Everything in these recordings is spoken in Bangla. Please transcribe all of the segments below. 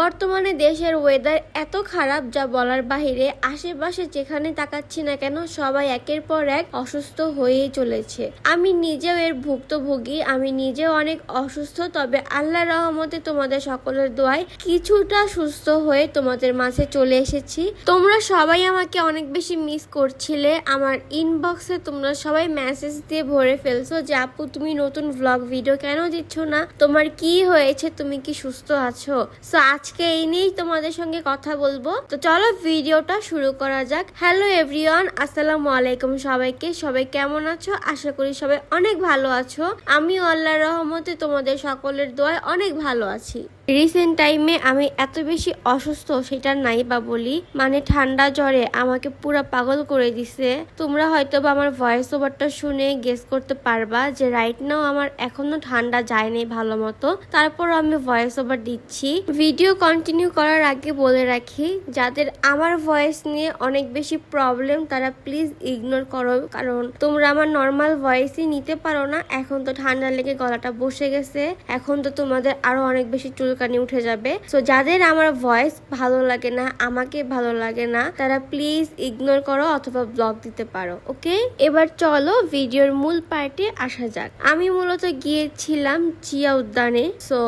বর্তমানে দেশের ওয়েদার এত খারাপ যা বলার বাহিরে আশেপাশে যেখানে তাকাচ্ছি না কেন সবাই একের পর এক অসুস্থ হয়েই চলেছে। আমি নিজেও এর ভুক্তভোগী, আমি নিজেও অনেক অসুস্থ, তবে আল্লাহ রহমতে তোমাদের সকলের দোয়ায় কিছুটা সুস্থ হয়ে তোমাদের মাঝে চলে এসেছি। তোমরা সবাই আমাকে অনেক বেশি মিস করছিলে। আমার ইনবক্সে তোমরা সবাই মেসেজ দিয়ে ভরে ফেলছো যে, আপু, তুমি নতুন ভ্লগ ভিডিও কেন দিচ্ছ না? তোমার কি হয়েছে? তুমি কি সুস্থ আছো? সো আজকে এই নিয়েই তোমাদের সঙ্গে কথা বলব। তো চলো ভিডিওটা শুরু করা যাক। হ্যালো এভরিওয়ান আসসালামু আলাইকুম সবাইকে। সবাই কেমন আছো? আশা করি সবাই অনেক ভালো আছো। আমি আল্লাহ রহমতে তোমাদের সকলের দোয়ায় অনেক ভালো আছি। রিসেন্ট টাইমে আমি এত বেশি অসুস্থ, সেটা নাই বা বলি। মানে ঠান্ডা জ্বরে আমাকে পুরো পাগল করে দিছে। তোমরা হয়তো বা আমার ভয়েস ওভারটা শুনে গেস করতে পারবা যে রাইট নাও আমার এখনও ঠান্ডা যায়নি ভালো মতো। তারপর আমি ভয়েস ওভার দিচ্ছি। ভিডিও কন্টিনিউ করার আগে বলে রাখি, যাদের আমার ভয়েস নিয়ে অনেক বেশি প্রবলেম তারা প্লিজ ইগনোর করো। কারণ তোমরা আমার নর্মাল ভয়েসই নিতে পারো না। এখন তো ঠান্ডা লেগে গলাটা বসে গেছে। এখন তো তোমাদের আরও অনেক বেশি চুলকানি উঠে যাবে। সো যাদের আমার ভয়েস ভালো লাগে না, আমাকে ভালো লাগে না, তারা প্লিজ ইগনোর করো অথবা ব্লগ দিতে পারো ওকে এবার চলো ভিডিওর মূল পার্টে আসা যাক। আমি মূলত গিয়েছিলাম চিয়া উদ্যানে। সো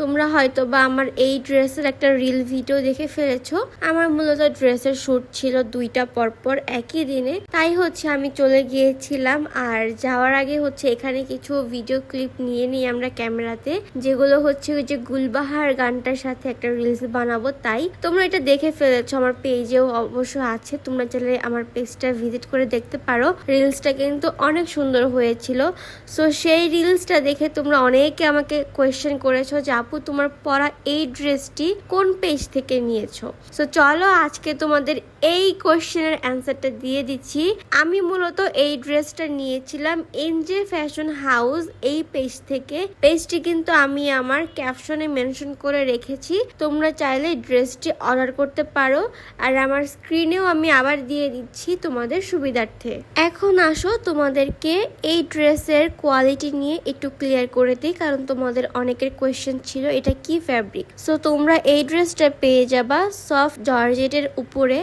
তোমরা হয়তো বা আমার এই ড্রেসের একটা রিল ভিডিও দেখে ফেলেছো। আমার মূলত ড্রেসের শ্যুট ছিল দুইটা পরপর একই দিনে। তাই হচ্ছে আমি চলে গিয়েছিলাম আর যাওয়ার আগে হচ্ছে এখানে কিছু ভিডিও ক্লিপ নিয়ে নিই আমরা ক্যামেরাতে, যেগুলো হচ্ছে ওই যে গুলবাহার গানটার সাথে একটা রিলস বানাবো। তাই তোমরা এটা দেখে ফেলেছো, আমার পেজেও অবশ্য আছে। তোমরা চাইলে আমার পেজটা ভিজিট করে দেখতে পারো। রিলসটা কিন্তু অনেক সুন্দর হয়েছিল। সো সেই রিলসটা দেখে তোমরা অনেকে আমাকে কোয়েশ্চেন করেছ যে আপু, তোমার পরা এই ড্রেসটি কোন পেজ থেকে নিয়েছো? সো চলো আজকে তোমাদের এই কোশ্চেনের অ্যান্সারটা দিয়ে দিচ্ছি। আমি মূলত এই ড্রেসটা নিয়েছিলাম এনজে ফ্যাশন হাউস এই পেজ থেকে। পেজটি কিন্তু আমি আমার ক্যাপশনে মেনশন করে রেখেছি। তোমরা চাইলে ড্রেসটি অর্ডার করতে পারো। আর আমার স্ক্রিনেও আমি আবার দিয়ে দিচ্ছি তোমাদের সুবিধার্থে। এখন আসো তোমাদেরকে এই ড্রেসের কোয়ালিটি নিয়ে একটু ক্লিয়ার করে দিই, কারণ তোমাদের অনেকের কোয়েশ্চেন ছিল। এটা কি ফ্যাব্রিক সো তোমরা এই ড্রেসটা পেয়ে যাবা সফট জর্জেটের উপরে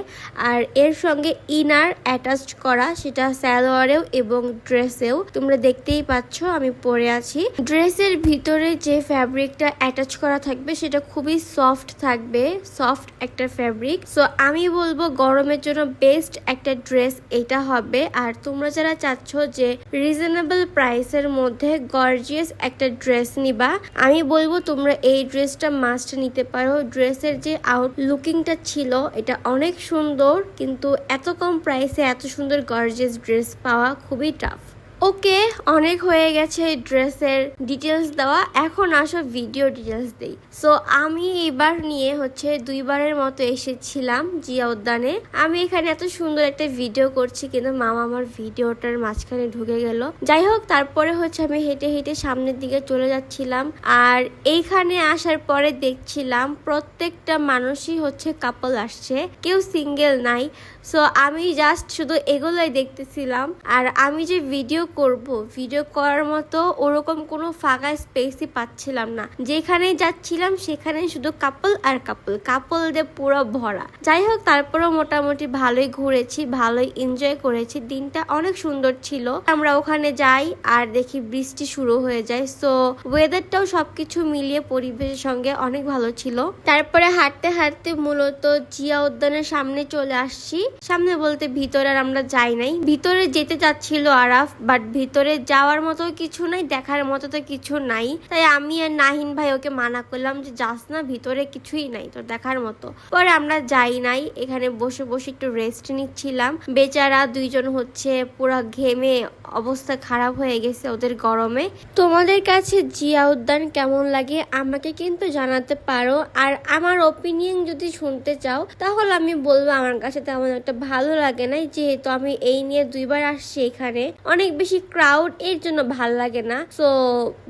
আর এর সঙ্গে ইনার অ্যাটাচড করা, সেটা স্যালোয়ারেও এবং ড্রেসেও তোমরা দেখতেই পাচ্ছ, আমি পরে আছি। ড্রেসের ভিতরে যে ফ্যাব্রিকটা অ্যাটাচ করা থাকবে, সেটা খুবই সফট থাকবে সফট একটা ফ্যাব্রিক সো আমি বলব গরমের জন্য বেস্ট একটা ড্রেস এটা হবে। আর তোমরা যারা চাচ্ছ যে রিজনেবল প্রাইসের মধ্যে গর্জিয়াস একটা ড্রেস নিবা, আমি বলব তোমরা এই ড্রেসটা মাস্ট নিতে পারো। ড্রেসের যে আউট লুকিংটা ছিল, এটা অনেক সুন্দর, কিন্তু এত কম প্রাইসে এত সুন্দর গর্জেস ড্রেস পাওয়া খুবই টাফ ওকে, অনেক হয়ে গেছে ড্রেসের ডিটেলস দেওয়া। এখন আসো ভিডিও ডিটেলস দেই। সো আমি এবার নিয়ে হচ্ছে দুইবারের মতো এসেছিলাম জিয়া উদ্যানে আমি এখানে এত সুন্দর একটা ভিডিও করছি, কিন্তু মামা আমার ভিডিওটার মাঝখানে ঢুকে গেল। যাই হোক, তারপরে হচ্ছে আমি হেঁটে হেঁটে সামনের দিকে চলে যাচ্ছিলাম। আর এইখানে আসার পরে দেখছিলাম প্রত্যেকটা মানুষই হচ্ছে কাপল আসছে, কেউ সিঙ্গেল নাই। সো আমি জাস্ট শুধু এগুলোই দেখতেছিলাম। আর আমি যে ভিডিও করব। ভিডিও করার মতো ওরকম কোনো ফাঁকা স্পেসই পাচ্ছিলাম না। যেখানেই যাচ্ছিলাম সেখানে শুধু কাপল আর কাপল কাপল দিয়ে পুরো ভরা। যাই হোক, তারপরেও মোটামুটি ভালোই ঘুরেছি, ভালোই এনজয় করেছি। দিনটা অনেক সুন্দর ছিল। আমরা ওখানে যাই আর দেখি বৃষ্টি শুরু হয়ে যায়। সো ওয়েদারটাও সবকিছু মিলিয়ে পরিবেশের সঙ্গে অনেক ভালো ছিল। তারপরে হাঁটতে হাঁটতে মূলত জিয়া উদ্যানের সামনে চলে আসছি। সামনে বলতে ভিতরে আর আমরা যাই নাই। ভিতরে যেতে চাচ্ছিল আরাফ বাট ভিতরে যাওয়ার মতো কিছু নাই, দেখার মতো তো কিছু নাই। তাই আমি আর নাহিন ভাই ওকে মানা করলাম যে, যাস না, ভিতরে কিছুই নাই তোর দেখার মতো। পরে আমরা যাই নাই, এখানে বসে বসে একটু রেস্ট নিচ্ছিলাম। বেচারা দুইজন হচ্ছে পুরো ঘেমে অবস্থা খারাপ হয়ে গেছে ওদের গরমে। তোমাদের কাছে জিয়া উদ্যান কেমন লাগে আমাকে কিন্তু জানাতে পারো। আর আমার ওপিনিয়ন যদি শুনতে চাও, তাহলে আমি বলব আমার কাছে তেমন একটা ভালো লাগে নাই, যেহেতু আমি এই নিয়ে দুইবার আসছি এখানে। অনেক বেশি ক্রাউড এর জন্য ভালো লাগে না। সো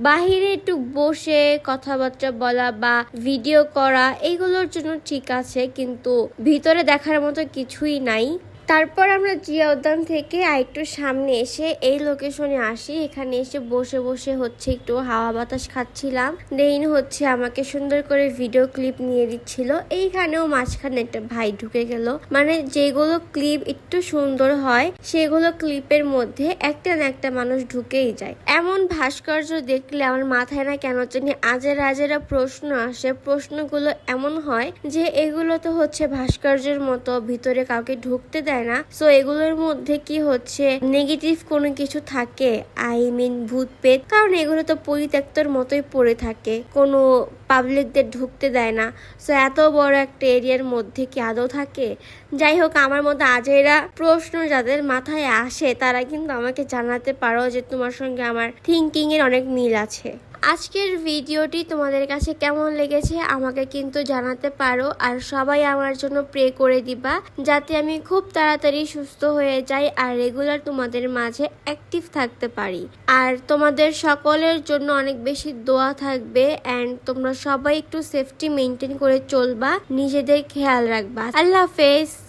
বাহিরে একটু বসে কথাবার্তা বলা বা ভিডিও করা এইগুলোর জন্য ঠিক আছে, কিন্তু ভিতরে দেখার মতো কিছুই নাই। তারপর আমরা জিয়া উদ্যান থেকে আর একটু সামনে এসে এই লোকেশনে আসি। এখানে এসে বসে বসে হচ্ছে একটু হাওয়া বাতাস খাচ্ছিলাম। দেন হচ্ছে আমাকে সুন্দর করে ভিডিও ক্লিপ নিয়ে দিচ্ছিল। এইখানেও মাঝখানে একটা ভাই ঢুকে গেল। মানে যেগুলো ক্লিপ একটু সুন্দর হয়, সেগুলো ক্লিপের মধ্যে একটা না একটা মানুষ ঢুকেই যায়। এমন ভাস্কর্য দেখলে আমার মাথায় না কেন জানি আজের আজেরা প্রশ্ন আসে। প্রশ্নগুলো এমন হয় যে এগুলো তো হচ্ছে ভাস্কর্যের মতো ভিতরে কাউকে ঢুকতে দেয় না। সো এগুলোর মধ্যে কি হচ্ছে? নেগেটিভ কোনো কিছু থাকে? আই মিন ভূত পেত কারণ এগুলো তো পরিত্যক্তর মতোই পড়ে থাকে। কোনো পাবলিকদের ঢুকতে দেয় না। সো এত বড় একটা এরিয়ার মধ্যে কি আদৌ থাকে? যাই হোক, আমার মধ্যে আজেরা প্রশ্ন যাদের মাথায় আসে, তারা কিন্তু আমাকে জানাতে পারো যে তোমার সঙ্গে আমার থিঙ্কিং এর অনেক মিল আছে। আজকের ভিডিওটি তোমাদের কাছে কেমন লেগেছে আমাকে কিন্তু জানাতে পারো আর সবাই আমার জন্য প্রে করে দিবা যাতে আমি খুব তাড়াতাড়ি সুস্থ হয়ে যাই আর রেগুলার তোমাদের মাঝে অ্যাক্টিভ থাকতে পারি। আর তোমাদের সকলের জন্য অনেক বেশি দোয়া থাকবে অ্যান্ড তোমরা সবাই একটু সেফটি মেনটেন করে চলবা, নিজেদের খেয়াল রাখবা। আল্লাহ হাফেজ।